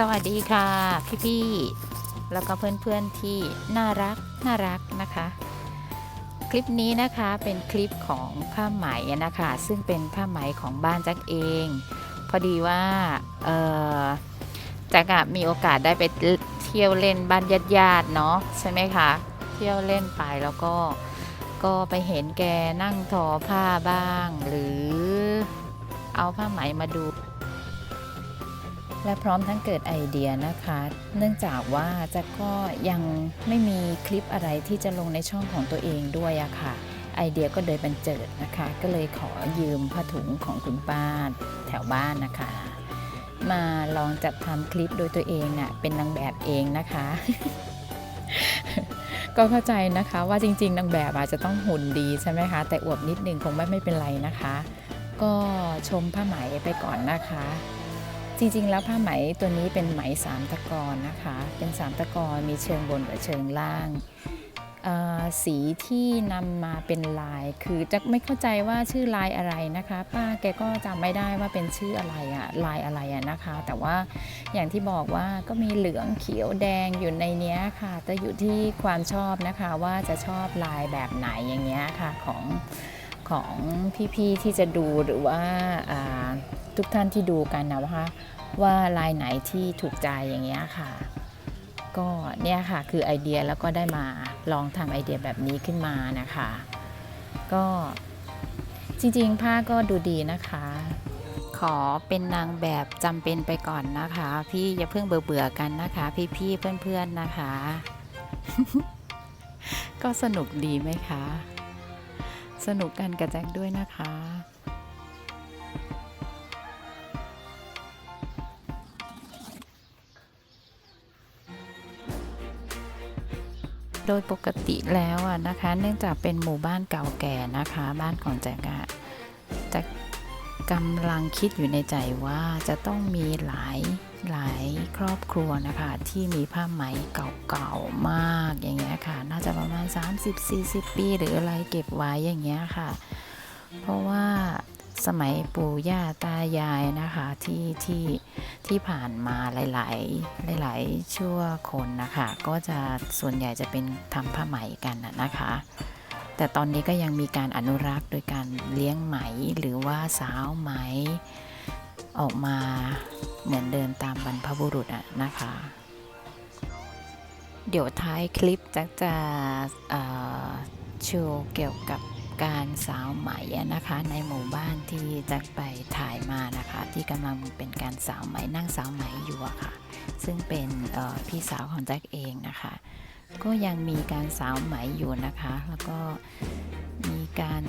สวัสดีค่ะพี่ๆแล้วก็เพื่อนๆที่น่ารักน่ารักนะคะ คลิปนี้นะคะเป็นคลิปของผ้าไหมนะคะ ซึ่งเป็นผ้าไหมของบ้านจักเอง พอดีว่าเออจักอะมีโอกาสได้ไปเที่ยวเล่นบ้านญาติๆเนาะใช่ไหมคะเที่ยวเล่นไปแล้วก็ก็ไปเห็นแกนั่งทอผ้าบ้าง หรือเอาผ้าไหมมาดู และพร้อมทั้งเกิดไอเดียนะคะ เนื่องจากว่าจะก็ยังไม่มีคลิปอะไรที่จะลงในช่องของตัวเองด้วยอะค่ะ ไอเดียก็เลยบันเจิดนะคะ ก็เลยขอยืมผ้าถุงของคุณป้าแถวบ้านนะคะ มาลองจัดทำคลิปโดยตัวเองน่ะเป็นนางแบบเองนะคะก็เข้าใจนะคะว่าจริงๆนางแบบอาจจะต้องหุ่นดีใช่ไหมคะ แต่อวบนิดนึงคงไม่ไม่เป็นไรนะคะ ก็ชมผ้าไหมไปก่อนนะคะ จริงๆ แล้วผ้าไหมตัวนี้เป็นไหมสามตะกอนนะคะ เป็นสามตะกอนมีเชิงบนกับเชิงล่าง สีที่นำมาเป็นลาย คือจะไม่เข้าใจว่าชื่อลายอะไรนะคะ ป้าแกก็จำไม่ได้ว่าเป็นชื่ออะไรอะลายอะไรอะนะคะ แต่ว่าอย่างที่บอกว่าก็มีเหลืองเขียวแดงอยู่ในเนี้ยค่ะแต่อยู่ที่ความชอบนะคะว่าจะชอบลายแบบไหนอย่างเงี้ยค่ะของของพี่ๆที่จะดูหรือว่า ทุกท่านที่ดูกันนะว่าว่าลายไหนที่ถูกใจอย่างเงี้ยค่ะ ก็เนี่ยค่ะคือไอเดียแล้วก็ได้มาลองทำไอเดียแบบนี้ขึ้นมานะคะ ก็จริงๆ ผ้าก็ดูดีนะคะ ขอเป็นนางแบบจำเป็นไปก่อนนะคะ พี่อย่าเพิ่งเบื่อเบื่อๆกันนะคะ พี่ๆเพื่อนๆนะคะ ก็สนุกดีไหมคะ สนุกกันกับแจ็คด้วยนะคะ โดยปกติแล้วอะนะคะ เนื่องจากเป็นหมู่บ้านเก่าแก่นะคะ บ้านของแจกะจะกำลังคิดอยู่ในใจว่าจะต้องมีหลายหลายครอบครัวนะคะ ที่มีผ้าไหมเก่าๆมากอย่างเงี้ยค่ะ น่าจะประมาณ 30-40 ปี หรืออะไรเก็บไว้อย่างเงี้ยค่ะ เพราะว่า สมัยปู่ย่าตายายนะคะที่ที่ที่ผ่านมาหลาย ๆ หลาย ๆ ชั่วคนนะคะ ก็จะส่วนใหญ่จะเป็นทำผ้าไหมกันนะคะ แต่ตอนนี้ก็ยังมีการอนุรักษ์โดยการเลี้ยงไหมหรือว่าสาวไหมออกมาเหมือนเดิมตามบรรพบุรุษอะนะคะ เดี๋ยวท้ายคลิปจะจะเอ่อโชว์เกี่ยวกับ การสาวไหมนะคะในหมู่บ้านที่จะไปถ่ายมานะคะ ที่กำลังเป็นการสาวไหมนั่งสาวไหมอยู่อะค่ะ ซึ่งเป็นพี่สาวของแจ็คเองนะคะ ก็ยังมีการสาวไหมอยู่นะคะ แล้วก็มีการ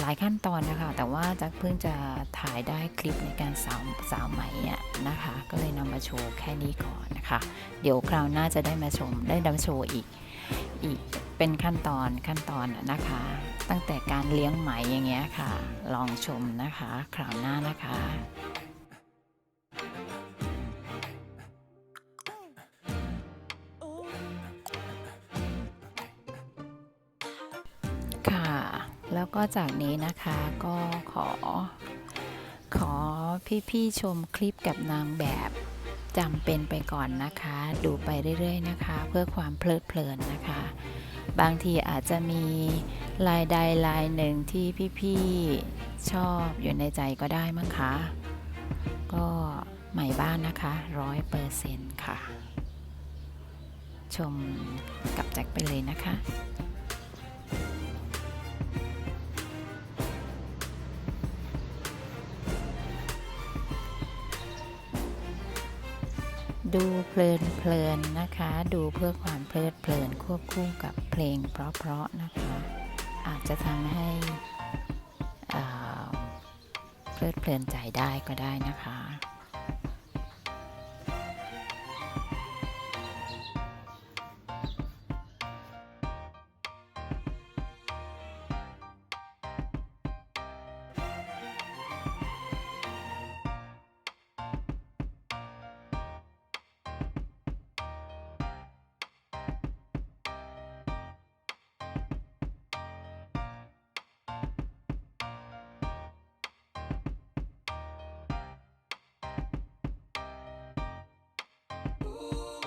หลายขั้นตอนนะคะ แต่ว่าแจ็คเพิ่งจะถ่ายได้คลิปในการสาวสาวไหมอะนะคะ ก็เลยนำมาโชว์แค่นี้ก่อนนะคะ เดี๋ยวคราวหน้าจะได้มาชมได้นำโชว์อีกอีกเป็นขั้นตอนขั้นตอนนะคะ ตั้งแต่การเลี้ยงไหมอย่างเงี้ยค่ะ ลองชมนะคะคราวหน้านะคะค่ะแล้วก็จากนี้นะคะก็ขอ ขอพี่ๆชมคลิปกับนางแบบจำเป็นไปก่อนนะคะ ดูไปเรื่อยๆนะคะ เพื่อความเพลิดเพลินนะคะ บางทีอาจจะมีลายใดลายหนึ่งที่พี่ๆชอบอยู่ในใจก็ได้มั้งคะ ก็ใหม่บ้านนะคะร้อยเปอร์เซ็นต์ค่ะ ชมกับแจ็คไปเลยนะคะดูเพลินเพลินนะคะ ดูเพื่อความเพลิดเพลินควบคู่กับ ลงเพราะๆนะคะ อาจจะทำให้เพลิดเพลินใจได้ก็ได้นะคะ Ooh.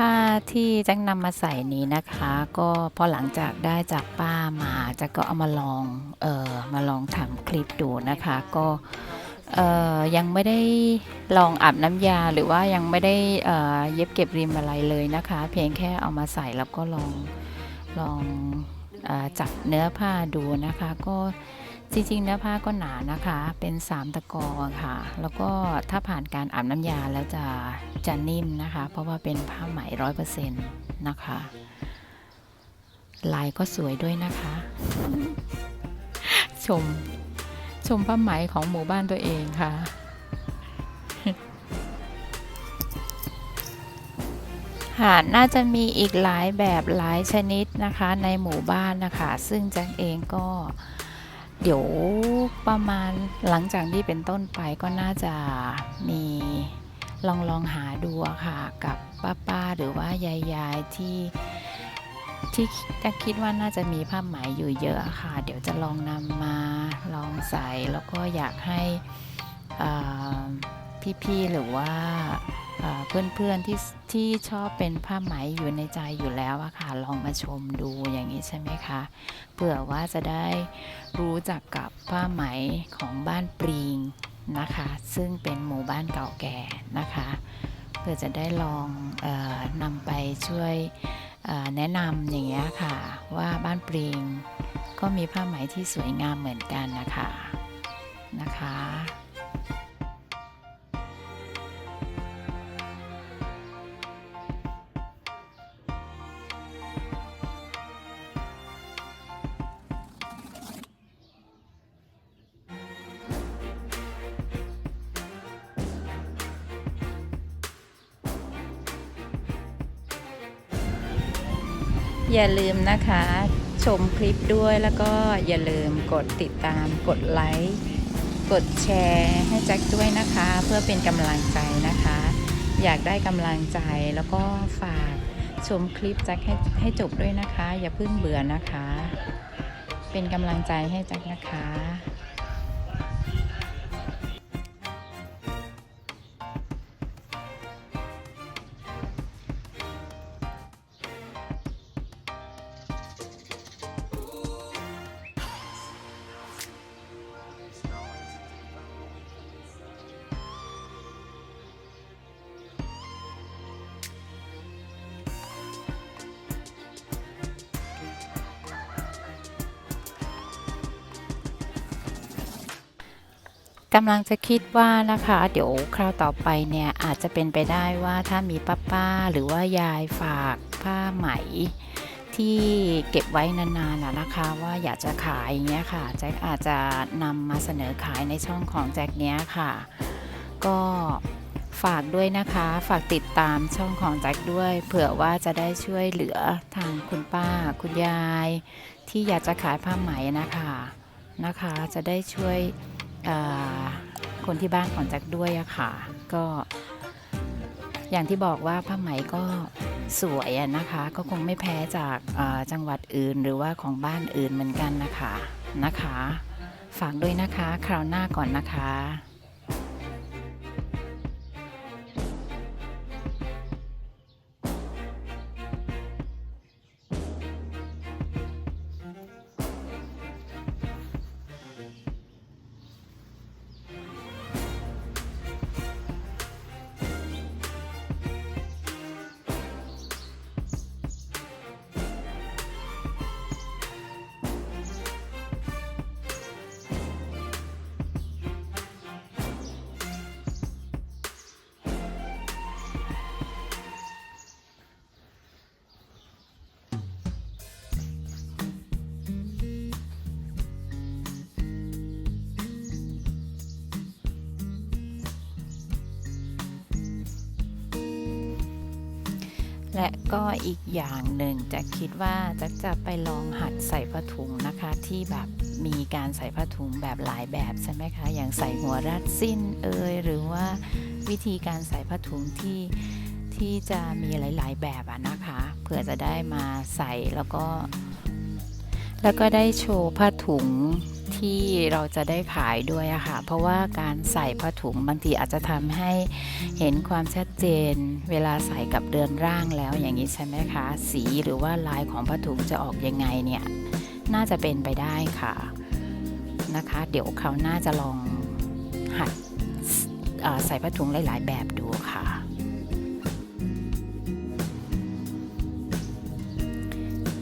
ผ้าที่แจ็คนำมาใส่นี้นะคะ ก็พอหลังจากได้จากป้ามาจ็คก็เอามาลองเออมาลองทำคลิปดูนะคะ ก็เออยังไม่ได้ลองอาบน้ำยาหรือว่ายังไม่ได้เออเย็บเก็บริมอะไรเลยนะคะ เพียงแค่เอามาใส่แล้วก็ลองลองออจับเนื้อผ้าดูนะคะ ก็ จริงๆเนื้อผ้าก็หนานะคะเป็นสามตะกอค่ะ แล้วก็ถ้าผ่านการอาบน้ำยาแล้วจะจะนิ่มนะคะ เพราะว่าเป็นผ้าไหมร้อยเปอร์เซ็นต์นะคะ ลายก็สวยด้วยนะคะ ชม ชมผ้าไหมของหมู่บ้านตัวเองค่ะค่ะน่าจะมีอีกหลายแบบหลายชนิดนะคะในหมู่บ้านนะคะ ซึ่งแจ็คเองก็ เดี๋ยวประมาณหลังจากที่เป็นต้นไปก็น่าจะมีลองลองหาดูค่ะกับป้าป้าๆหรือว่ายายยายๆที่ที่จะคิดว่าน่าจะมีผ้าไหมอยู่เยอะค่ะ เดี๋ยวจะลองนำมาลองใส่แล้วก็อยากให้อ่า พี่ๆหรือว่าเพื่อนๆที่ที่ชอบเป็นผ้าไหมอยู่ในใจอยู่แล้วอะค่ะลองมาชมดูอย่างนี้ใช่ไหมคะเผื่อว่าจะได้รู้จักกับผ้าไหมของบ้านปรีงนะคะ ซึ่งเป็นหมู่บ้านเก่าแก่นะคะ เพื่อจะได้ลองออนำไปช่วยแนะนำอย่างเงี้ยค่ะ ว่าบ้านปรีงก็มีผ้าไหมที่สวยงามเหมือนกันนะคะนะคะ อย่าลืมนะคะ ชมคลิปด้วยแล้วก็อย่าลืมกดติดตาม กดไลค์กดแชร์ให้แจ็คด้วยนะคะ เพื่อเป็นกำลังใจนะคะ อยากได้กำลังใจแล้วก็ฝากชมคลิปแจ็คให้ให้จบด้วยนะคะ อย่าเพิ่งเบื่อนะคะ เป็นกำลังใจให้แจ็คนะคะ กำลังจะคิดว่านะคะ เดี๋ยวคราวต่อไปเนี่ย อาจจะเป็นไปได้ว่าถ้ามีป้าป้าๆหรือว่ายายฝากผ้าไหม ที่เก็บไว้นานๆนะนะคะ ว่าอยากจะขายอย่างเงี้ยค่ะแจ็คอาจจะนำมาเสนอขายในช่องของแจ็คเนี้ยค่ะ ก็ฝากด้วยนะคะ ฝากติดตามช่องของแจ็คด้วย เผื่อว่าจะได้ช่วยเหลือทางคุณป้าคุณยาย ที่อยากจะขายผ้าไหมนะคะนะคะ จะได้ช่วย คนที่บ้านของแจ็คด้วยอะค่ะ ก็อย่างที่บอกว่าผ้าไหมก็สวยอะนะคะ ก็คงไม่แพ้จากาจังหวัดอื่นหรือว่าของบ้านอื่นเหมือนกันนะคะนะคะ ฝากด้วยนะคะ คราวหน้าก่อนนะคะ ก็อีกอย่างหนึ่งจะคิดว่าจะจะไปลองหัดใส่ผ้าถุงนะคะ ที่แบบมีการใส่ผ้าถุงแบบหลายแบบใช่ไหมคะ อย่างใส่หัวรัดสิ้นเอยหรือว่าวิธีการใส่ผ้าถุงที่ที่จะมีหลาย ๆ แบบอะนะคะ เผื่อจะได้มาใส่แล้วก็ แล้วก็ได้โชว์ผ้าถุง ที่เราจะได้ขายด้วยอะค่ะ เพราะว่าการใส่ผ้าถุงบางทีอาจจะทำให้เห็นความชัดเจน เวลาใส่กับเรือนร่างแล้วอย่างนี้ใช่ไหมคะ สีหรือว่าลายของผ้าถุงจะออกยังไงเนี่ย น่าจะเป็นไปได้ค่ะนะคะ เดี๋ยวเขาหน่าจะลองหัดใส่ผ้าถุงหลาย ๆ แบบดูค่ะ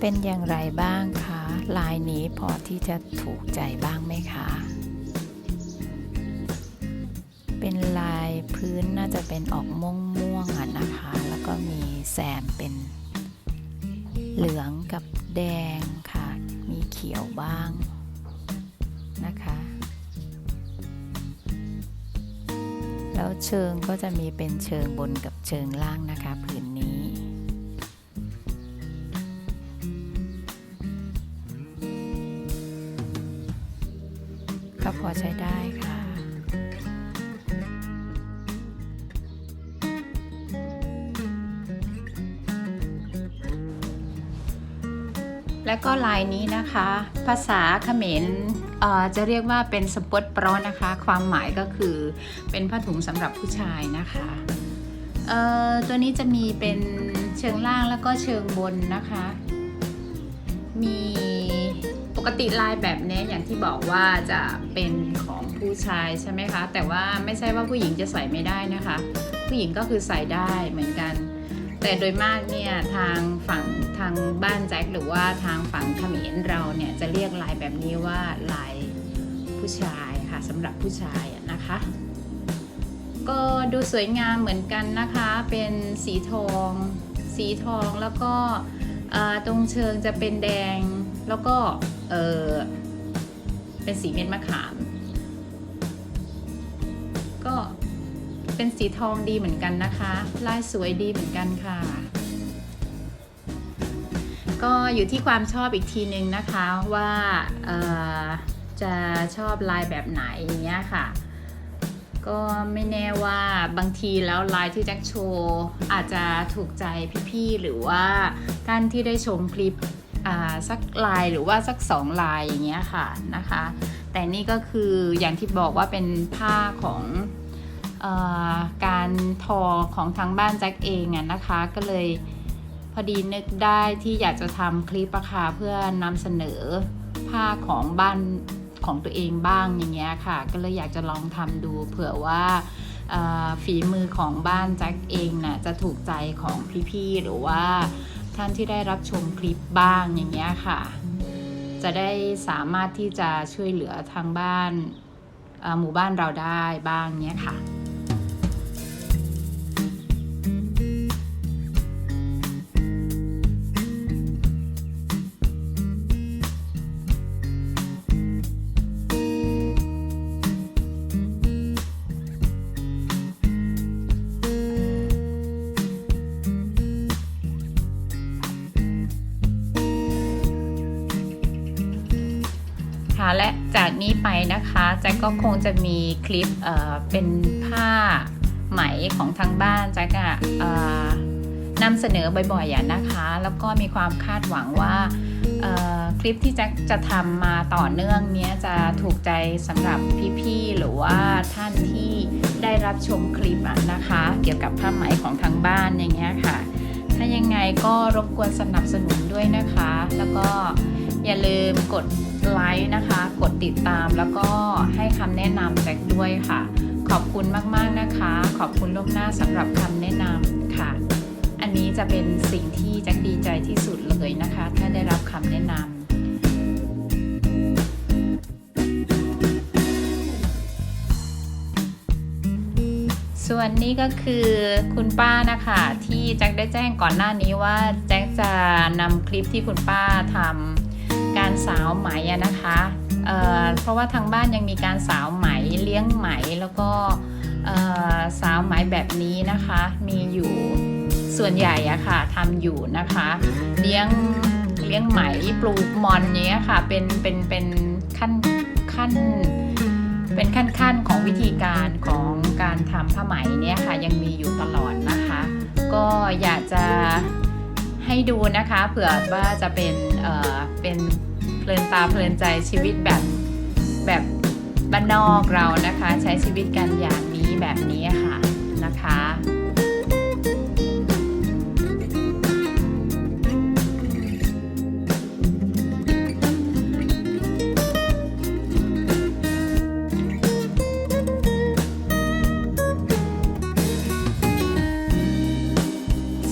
เป็นอย่างไรบ้างคะ ลายนี้พอที่จะถูกใจบ้างไหมคะ เป็นลายพื้นน่าจะเป็นออกม่วงม่วงๆอะนะคะ แล้วก็มีแซมเป็นเหลืองกับแดงค่ะ มีเขียวบ้างนะคะแล้วเชิงก็จะมีเป็นเชิงบนกับเชิงล่างนะคะผืนนี้ พอใช้ได้ค่ะ แล้วก็ลายนี้นะคะ ภาษาเขมรจะเรียกว่าเป็นสปอตปรอนะคะ ความหมายก็คือเป็นผ้าถุงสำหรับผู้ชายนะคะตัวนี้จะมีเป็นเชิงล่างแล้วก็เชิงบนนะคะ มี กติลายแบบนี้อย่างที่บอกว่าจะเป็นของผู้ชายใช่ไหมคะ แต่ว่าไม่ใช่ว่าผู้หญิงจะใส่ไม่ได้นะคะ ผู้หญิงก็คือใส่ได้เหมือนกัน แต่โดยมากเนี่ยทางฝั่งทางบ้านแจ็คหรือว่าทางฝั่งเขมรเราเนี่ยจะเรียกลายแบบนี้ว่าลายผู้ชายค่ะสำหรับผู้ชายนะคะ ก็ดูสวยงามเหมือนกันนะคะ เป็นสีทอง สีทองแล้วก็ตรงเชิงจะเป็นแดงแล้วก็ เออเป็นสีเม็ดมะขาม ก็เป็นสีทองดีเหมือนกันนะคะ ลายสวยดีเหมือนกันค่ะ ก็อยู่ที่ความชอบอีกทีนึงนะคะว่าจะชอบลายแบบไหนอย่างเงี้ยค่ะ ก็ไม่แน่ว่าบางทีแล้วลายที่แจ็คโชว์อาจจะถูกใจพี่ๆหรือว่าท่านที่ได้ชมคลิป สักลายหรือว่าสักสองลายอย่างเงี้ยค่ะนะคะ แต่นี่ก็คืออย่างที่บอกว่าเป็นผ้าของอการทอของทางบ้านแจ็คเองอะนะคะ ก็เลยพอดีนึกได้ที่อยากจะทำคลิปอะค่ะเพื่อนำเสนอผ้าของบ้านของตัวเองบ้างอย่างเงี้ยค่ะ ก็เลยอยากจะลองทำดูเผื่อว่าฝีมือของบ้านแจ็คเองน่ะจะถูกใจของพี่ๆหรือว่า ท่านที่ได้รับชมคลิปบ้างอย่างเงี้ยค่ะ จะได้สามารถที่จะช่วยเหลือทางบ้านหมู่บ้านเราได้บ้างเนี้ยค่ะ นี้ไปนะคะแจ็คก็คงจะมีคลิปเอ่อเป็นผ้าไหมของทางบ้านแจ็คอะเอ่อนำเสนอบ่อยๆอะนะคะ แล้วก็มีความคาดหวังว่าเอ่อคลิปที่แจ็คจะทำมาต่อเนื่องเนี้ยจะถูกใจสำหรับพี่ๆหรือว่าท่านที่ได้รับชมคลิปอะนะคะ เกี่ยวกับผ้าไหมของทางบ้านอย่างเงี้ยค่ะ ถ้ายังไงก็รบกวนสนับสนุนด้วยนะคะ แล้วก็ อย่าลืมกดไลค์นะคะ กดติดตามแล้วก็ให้คำแนะนำแจ็คด้วยค่ะ ขอบคุณมากๆนะคะ ขอบคุณล่วงหน้าสำหรับคำแนะนำค่ะ อันนี้จะเป็นสิ่งที่แจ็คดีใจที่สุดเลยนะคะ ถ้าได้รับคำแนะนำส่วนนี้ก็คือคุณป้านะคะที่แจ็คได้แจ้งก่อนหน้านี้ว่าแจ็คจะนำคลิปที่คุณป้าทำ สาวไหมนะคะเเพราะว่าทางบ้านยังมีการสาวไหมเลี้ยงไหมแล้วก็สาวไหมแบบนี้นะคะ มีอยู่ส่วนใหญ่อะค่ะทำอยู่นะคะ เลี้ยงเลี้ยงไหมปลูกมอนเนี้ยค่ะเป็นเป็นเป็นขั้นขั้นเป็นขั้นขั้นของวิธีการของการทำผ้าไหมเนี่ยค่ะยังมีอยู่ตลอดนะคะ ก็อยากจะให้ดูนะคะเผื่อว่าจะเป็นเอ่อเป็น ลินตาเพลินใจชีวิตแบบแบบบ้านนอกเรานะคะ ใช้ชีวิตกันอย่างนี้แบบนี้ค่ะนะคะ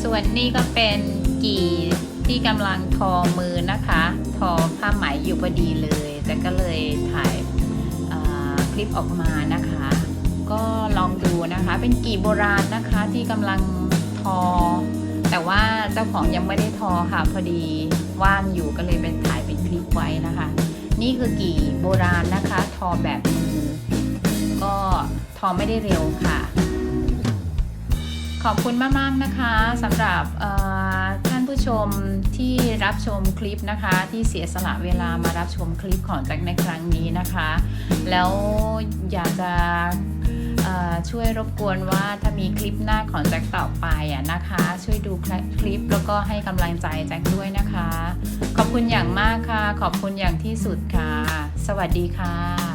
ส่วนนี้ก็เป็นกี่ ที่กำลังทอมือนะคะ ทอผ้าไหมอยู่พอดีเลย แต่ก็เลยถ่ายคลิปออกมานะคะ ก็ลองดูนะคะเป็นกี่โบราณนะคะที่กำลังทอ แต่ว่าเจ้าของยังไม่ได้ทอค่ะ พอดีว่างอยู่ก็เลยเป็นถ่ายเป็นคลิปไว้นะคะ นี่คือกี่โบราณนะคะ ทอแบบมือก็ทอไม่ได้เร็วค่ะ ขอบคุณมากๆนะคะสำหรับ ผู้ชมที่รับชมคลิปนะคะ ที่เสียสละเวลามารับชมคลิปของแจ็คในครั้งนี้นะคะ แล้วอยากจะช่วยรบกวนว่าถ้ามีคลิปหน้าของแจ็คต่อไปอะนะคะ ช่วยดูคลิปแล้วก็ให้กำลังใจแจ็คด้วยนะคะ ขอบคุณอย่างมากค่ะ ขอบคุณอย่างที่สุดค่ะ สวัสดีค่ะ